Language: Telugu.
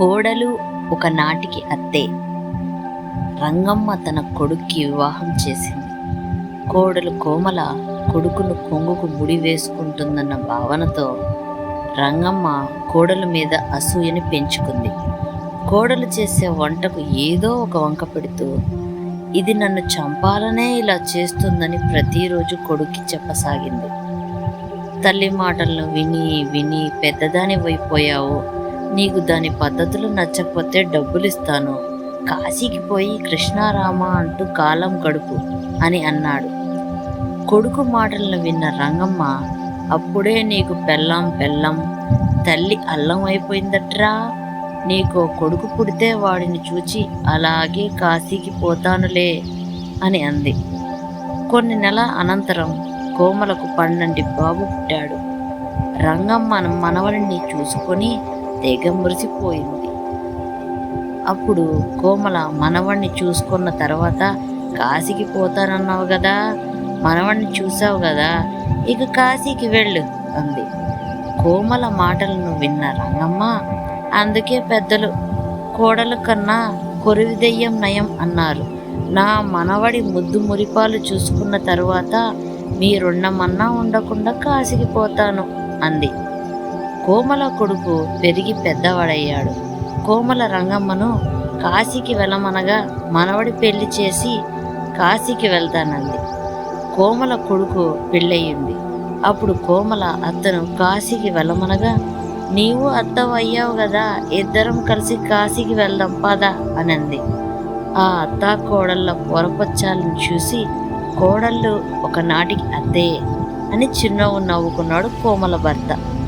కోడలు ఒకనాటికి అత్తే. రంగమ్మ తన కొడుక్కి వివాహం చేసింది. కోడలు కోమల కొడుకును కొంగుకు ముడి వేసుకుంటుందన్న భావనతో రంగమ్మ కోడల మీద అసూయని పెంచుకుంది. కోడలు చేసే వంటకు ఏదో ఒక వంక పెడుతూ ఇది నన్ను చంపాలనే ఇలా చేస్తుందని ప్రతిరోజు కొడుక్కి చెప్పసాగింది. తల్లి మాటలను విని విని పెద్దదాని అయిపోయావు నీకు దాని పద్ధతులు నచ్చకపోతే డబ్బులు ఇస్తాను కాశీకి పోయి కృష్ణారామ అంటూ కాలం గడుపు అని అన్నాడు. కొడుకు మాటలను విన్న రంగమ్మ అప్పుడే నీకు పెళ్ళం పెళ్ళం తల్లి అల్లం అయిపోయిందట్రా? నీకు కొడుకు పుడితే వాడిని చూచి అలాగే కాశీకి పోతానులే అని అంది. కొన్ని నెలల అనంతరం కోమలకు పన్నెండు బాబు పుట్టాడు. రంగమ్మ మనవడిని చూసుకొని తెగ మురిసిపోయింది. అప్పుడు కోమల మనవణ్ణి చూసుకున్న తర్వాత కాశీకి పోతానన్నావు కదా మనవణ్ణి చూసావు కదా ఇక కాశీకి వెళ్ళు అంది. కోమల మాటలను విన్న రంగమ్మ అందుకే పెద్దలు కోడల కన్నా కొరివి దెయ్యం నయం అన్నారు. నా మనవడి ముద్దు మురిపాలు చూసుకున్న తరువాత మీరున్నమన్నా ఉండకుండా కాశీకి పోతాను అంది. కోమల కొడుకు పెరిగి పెద్దవాడయ్యాడు. కోమల రంగమ్మను కాశీకి వెళ్ళమనగా మనవడి పెళ్ళి చేసి కాశీకి వెళ్తానంది. కోమల కొడుకు పెళ్ళయింది అప్పుడు కోమల అత్తను కాశీకి వెళ్ళమనగా నీవు అత్తవు అయ్యావు కదా ఇద్దరం కలిసి కాశీకి వెళ్దాం పదా అనంది. ఆ అత్త కోడళ్ళ పొరపచ్చాలను చూసి కోడళ్ళు ఒకనాటికి అత్తే అని చిరునవ్వు నవ్వుకున్నాడు కోమల భర్త.